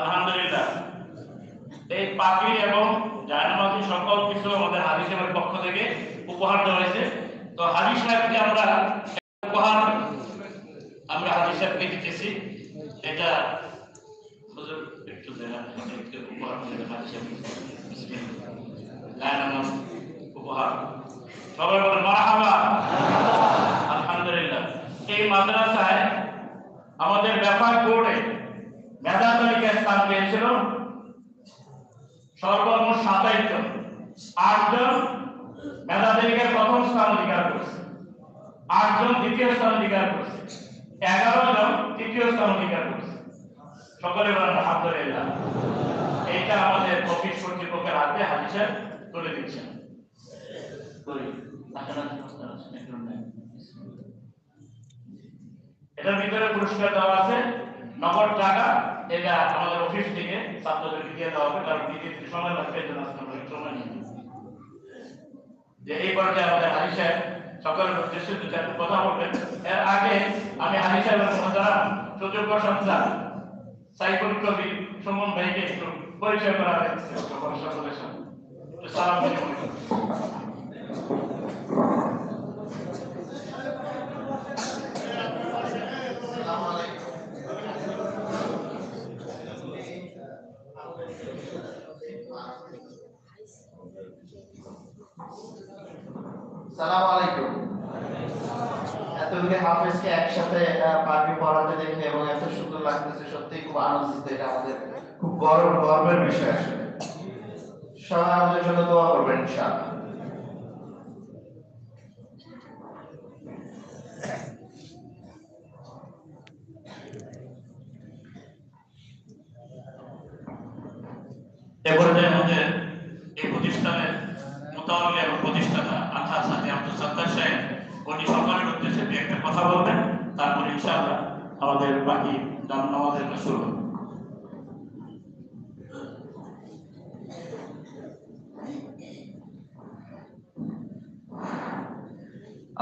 আলহামদুলিল্লাহ। এই পাখি এবং জায়নামাজি সকল কিছু আমাদের হাজি সাহেবের পক্ষ থেকে উপহার দেওয়া হয়েছে। তো হাজি সাহেবকে আমরা উপহার আমরা হাজি সাহেবকে দিতেছি। এটা একটু উপহার উপহার। আলহামদুলিল্লাহ। এই মাদ্রাসায় আমাদের ব্যাপার বোর্ডে মেধা তালিকায় স্থান পেয়েছিল সর্বমোট সাতাইশ জন। আটজন মেধা প্রথম স্থান অধিকার করেছে। আটজন দ্বিতীয় স্থান অধিকার করেছে। এগারো জন তৃতীয় স্থান অধিকার করেছে। সকলে বলেন, আলহামদুলিল্লাহ। এইটা আমাদের অফিস কর্তৃপক্ষের হাতে সাহেব তুলে নেন। এটার ভিতরে পুরস্কার দেওয়া আছে। নগদ টাকা, এটা আমাদের অফিস থেকে ছাত্রদেরকে দিয়ে দেওয়া হবে, কারণ দিতে সময় লাগবে জন্য আজকে সময় নিই যে এই পর্যায়ে আমাদের হাজি সাহেব সকলের উদ্দেশ্যে দু চারটি কথা বলবেন। এর আগে আমি হাজি সাহেবের মহতারাম সুযোগ্য কবি সুমন ভাইকে একটু পরিচয় করা হয়েছে সকল সকলের সাথে সালাম বিনিময় করুন। সালাম আলাইকুম। একসাথে পড়াতে দেখে এবং এত সুন্দর লাগতেছে খুব আনন্দিত এটা আমাদের। খুব গর্ব, গর্বের বিষয় আসলে। সবাই আমাদের জন্য দোয়া করবেন, ইনশাআল্লাহ এ পর্যায়ে আমাদের এই প্রতিষ্ঠানের মোতাবলি এবং প্রতিষ্ঠাতা আথার সাথে আব্দুল সত্তার সাহেব উনি সকলের উদ্দেশ্যে দু একটা কথা বলবেন তারপর ইনশাআল্লাহ আমাদের বাকি দাম নামাজের কাজ শুরু হবে।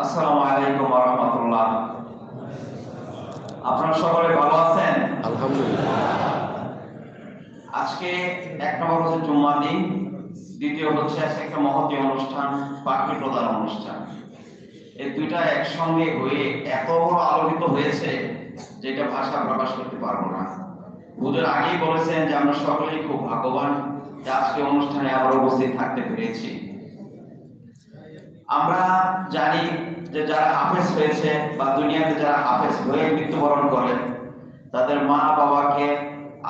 আসসালামু আলাইকুম ওয়া রাহমাতুল্লাহ। আপনারা সকলে ভালো আছেন? আলহামদুলিল্লাহ। আজকে এক নম্বর হচ্ছে জুম্মা দিন দ্বিতীয় হচ্ছে আজকে একটা মহতী অনুষ্ঠান পাখি প্রদান অনুষ্ঠান। এই দুইটা একসঙ্গে হয়ে এত বড় আলোকিত হয়েছে যেটা ভাষা প্রকাশ করতে পারব না। হুজুর আগেই বলেছেন যে আমরা সকলেই খুব ভাগ্যবান যে আজকে অনুষ্ঠানে আবার উপস্থিত থাকতে পেরেছি। আমরা জানি যে যারা হাফেজ হয়েছে বা দুনিয়াতে যারা হাফেজ হয়ে মৃত্যুবরণ করেন, তাদের মা বাবাকে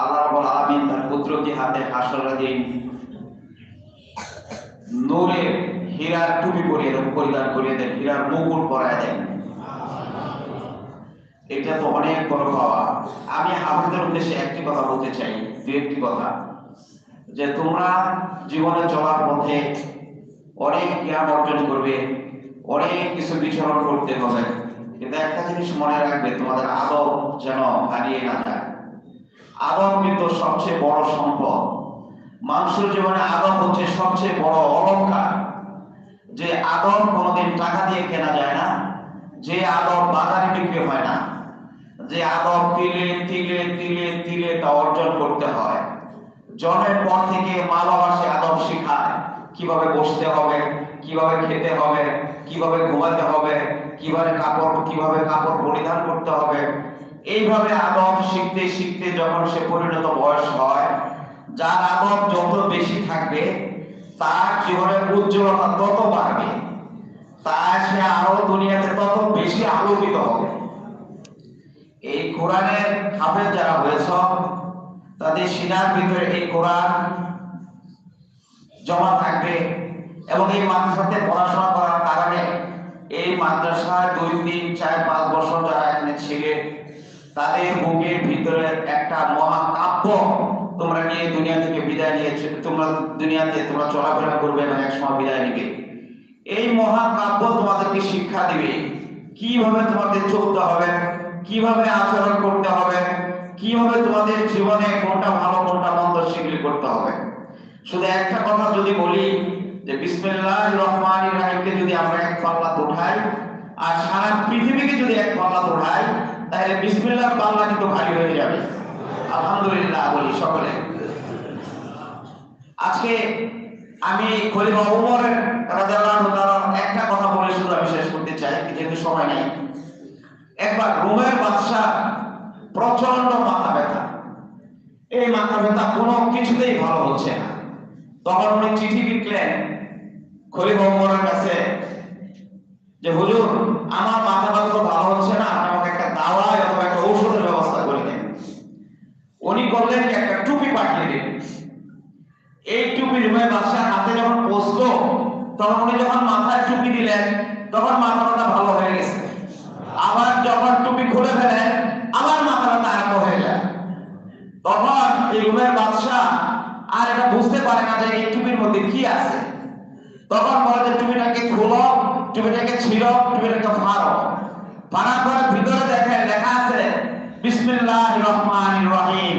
আল্লাহ রাব্বুল আলামিন তার পুত্রকে হাতে হাসরের দিন নূরে হীরার টুপি পরিয়ে দেন পরিধান করিয়ে দেন, হীরার মুকুট পরায় দেন। এটা তো অনেক বড় পাওয়া। আমি হাফেজের উদ্দেশ্যে একটি কথা বলতে চাই, দু একটি কথা। যে তোমরা জীবনে চলার পথে অনেক জ্ঞান অর্জন করবে, অনেক কিছু বিচরণ করতে হবে। কিন্তু একটা জিনিস মনে রাখবে, তোমাদের আদব যেন হারিয়ে না যায়। আদব কিন্তু সবচেয়ে বড় সম্পদ। মানুষের জীবনে আদব হচ্ছে সবচেয়ে বড় অলংকার যে আদব কোনোদিন টাকা দিয়ে কেনা যায় না, যে আদব বাজারে বিক্রি হয় না, যে আদব তিলে তিলে তিলে তিলে তা অর্জন করতে হয়। জন্মের পর থেকে মা বাবা আদব শেখায়। কীভাবে বসতে হবে, কীভাবে খেতে হবে, কীভাবে ঘুমাতে হবে, কীভাবে কাপড় কীভাবে কাপড় পরিধান করতে হবে। এইভাবে আদব শিখতে শিখতে যখন সে পরিণত বয়স হয়, যার আদব যত বেশি থাকবে তার জীবনের উজ্জ্বলতা তত বাড়বে। তার সে আরও দুনিয়াতে তত বেশি আলোকিত হবে। এই কোরআনের হাফেজ যারা হয়েছ, তাদের সিনার ভিতরে এই কোরআন জমা থাকবে এবং এই মাদ্রাসাতে পড়াশোনা করার কারণে এই মাদ্রাসায় দুই, তিন, চার, পাঁচ বছর যারা এখানে ছিলে তাদের বুকের ভিতরে একটা মহাকাব্য তোমরা নিয়ে দুনিয়া থেকে বিদায় নিয়েছে, তোমরা দুনিয়াতে তোমরা চলাফেরা করবে এবং একসময় বিদায় নিবে। এই মহাকাব্য তোমাদেরকে শিক্ষা দিবে, কীভাবে তোমাদের চলতে হবে, কীভাবে আচরণ করতে হবে, কীভাবে তোমাদের জীবনে কোনটা ভালো, কোনটা মন্দ সেগুলি করতে হবে। শুধু একটা কথা যদি বলি, যে বিসমিল্লাহ রহমান রাহিমকে যদি আমরা এক পাল্লা উঠাই, আর সারা পৃথিবীকে যদি এক পাল্লা উঠাই তাহলে বিসমিল্লাহ পাল্লা কিন্তু খালি হয়ে যাবে। আলহামদুলিল্লাহ বলি সকলে। আজকে আমি খলিফা ওমরের রাদিয়াল্লাহু তাআলার একটা কথা বলে শুধু আমি শেষ করতে চাই, যেহেতু সময় নাই। একবার রোমের বাদশাহ প্রচণ্ড মাথা ব্যথা। এই মাথা ব্যথা কোনো কিছুতেই ভালো হচ্ছে না। তখন উনি চিঠি লিখলেন খলিফা ওমরের কাছে যে, হুজুর, আমার মাথা ব্যথা ভালো হচ্ছে না একটা অথবা একটা ঔষধের ব্যবস্থা করে দেন। উনি করলেন কি, একটা টুপি পাঠিয়ে দিলেন এই টুপি রুমের বাদশার হাতে যখন পৌঁছলো তখন উনি যখন মাথায় টুপি দিলেন, তখন মাথা ব্যথা ভালো হয়ে গেছে। আবার যখন টুপি খুলে ফেলেন, আবার মাথা ব্যথা আরম্ভ হয়ে যায়। তখন এই রুমের বাদশাহ আর এটা বুঝতে পারে না যে এই টুপির মধ্যে কি আছে। তখন বলে যে, টুপিটাকে খুলো, টুপিটাকে ছিঁড়ো, টুপিটাকে ফাড়ো। পরে ভিতরে দেখেন লেখা আছে বিসমিল্লাহ রহমান রহিম।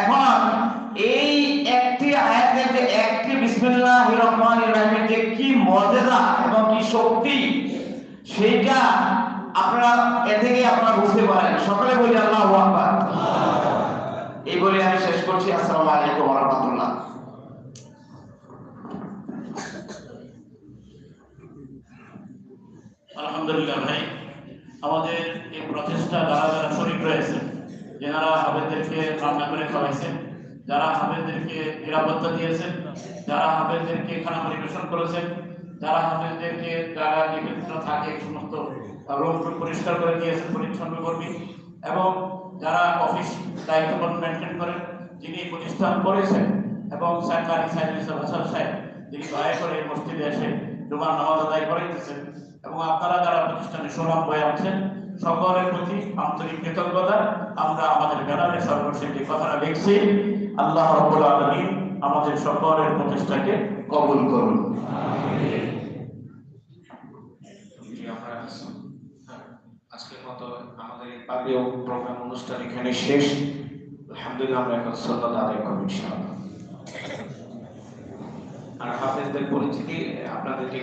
এখন এই একটি আয়াতের যে একটি বিসমিল্লাহ রহমান রহিমের যে কি মর্যাদা এবং কি শক্তি, সেইটা আপনারা এ থেকে আপনারা বুঝতে পারেন। সকলে বলি, আল্লাহ আকবার এই বলে আমি শেষ করছি আসসালামু আলাইকুম ওয়া রাহমাতুল্লাহ আলহামদুলিল্লাহ ভাই আমাদের এই প্রচেষ্টা যারা যারা শরীর রয়েছে যারা হাবেদেরকে রান্না করে খাওয়াইছেন যারা হাবেদেরকে নিরাপত্তা দিয়েছেন যারা হাবেদেরকে খানা পরিবেশন করেছেন যারা হাবেদেরকে যারা নিবেদিত থাকে সমস্ত রুম পরিষ্কার করে দিয়েছেন পরিচ্ছন্ন কর্মী, এবং যারা অফিস দায়িত্ব পালন মেনটেন করেন যিনি প্রতিষ্ঠান করেছেন, এবং সরকারি সাহেব হাসান সাহেব, যিনি দয়া করে মসজিদে এসে জুমার নামাজ আদায় করাইতেছেন এবং আপনারা যারা প্রতিষ্ঠানে সুনাম বয়ে আছেন সকলের প্রতি আন্তরিক কৃতজ্ঞতা। আমরা আমাদের ব্যানারে সর্বশেষ যে কথাটা লিখছি, আল্লাহ রব্বুল আলামিন আমাদের সকলের প্রচেষ্টাকে কবুল করুন। আজকের মতো আমাদের প্রোগ্রাম অনুষ্ঠান এখানে শেষ। আলহামদুলিল্লাহ, আমরা এখন সন্ন্যত আদায় করব আর হাফেজদের পরিচিতি আপনাদেরকে